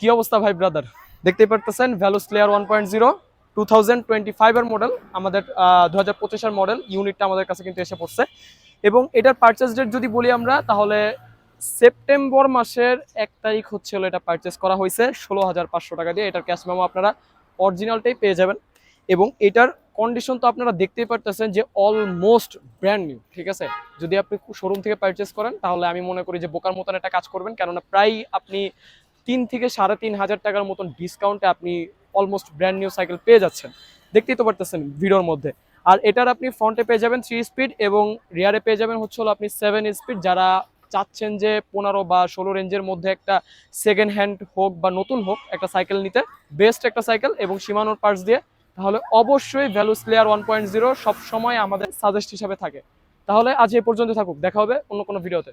কি অবস্থা ভাই ব্রাদার দেখতেই পারতেছেন value slayer one point zero two thousand twenty ফাইভের মডেল আমাদের দু হাজার পঁচিশের মডেল ইউনিটটা আমাদের কাছে কিন্তু এসে পড়ছে। এবং এটার পারচেস ডেট যদি বলি আমরা, তাহলে সেপ্টেম্বর মাসের এক তারিখ হচ্ছে এটা পারচেস করা হয়েছে, ষোলো হাজার পাঁচশো টাকা দিয়ে। এটার ক্যাশ মেমো আপনারা অরিজিনালটাই পেয়ে যাবেন। এবং এটার কন্ডিশন তো আপনারা দেখতেই পারতেছেন যে অলমোস্ট ব্র্যান্ড নিউ ঠিক আছে? যদি আপনি শোরুম থেকে পারচেস করেন, তাহলে আমি মনে করি যে বোকার মতন একটা কাজ করবেন, কেননা প্রায় আপনি তিন থেকে সাড়ে তিন হাজার টাকার মতন ডিসকাউন্টে আপনি অলমোস্ট ব্র্যান্ড নিউ সাইকেল পেয়ে যাচ্ছেন। দেখতেই তো পারতেছেন ভিডিওর মধ্যে। আর এটার আপনি ফ্রন্টে পেয়ে যাবেন থ্রি স্পিড এবং রিয়ারে পেয়ে যাবেন হচ্ছে হলো আপনি সেভেন স্পিড যারা চাচ্ছেন যে পনেরো বা ষোলো রেঞ্জের মধ্যে একটা সেকেন্ড হ্যান্ড হোক বা নতুন হোক একটা সাইকেল নিতে বেস্ট একটা সাইকেল এবং সীমানোর পার্টস দিয়ে, তাহলে অবশ্যই value slayer one point zero সবসময় আমাদের সাজেস্ট হিসাবে থাকে। তাহলে আজ এ পর্যন্ত থাকুক। দেখা হবে অন্য কোনো ভিডিওতে।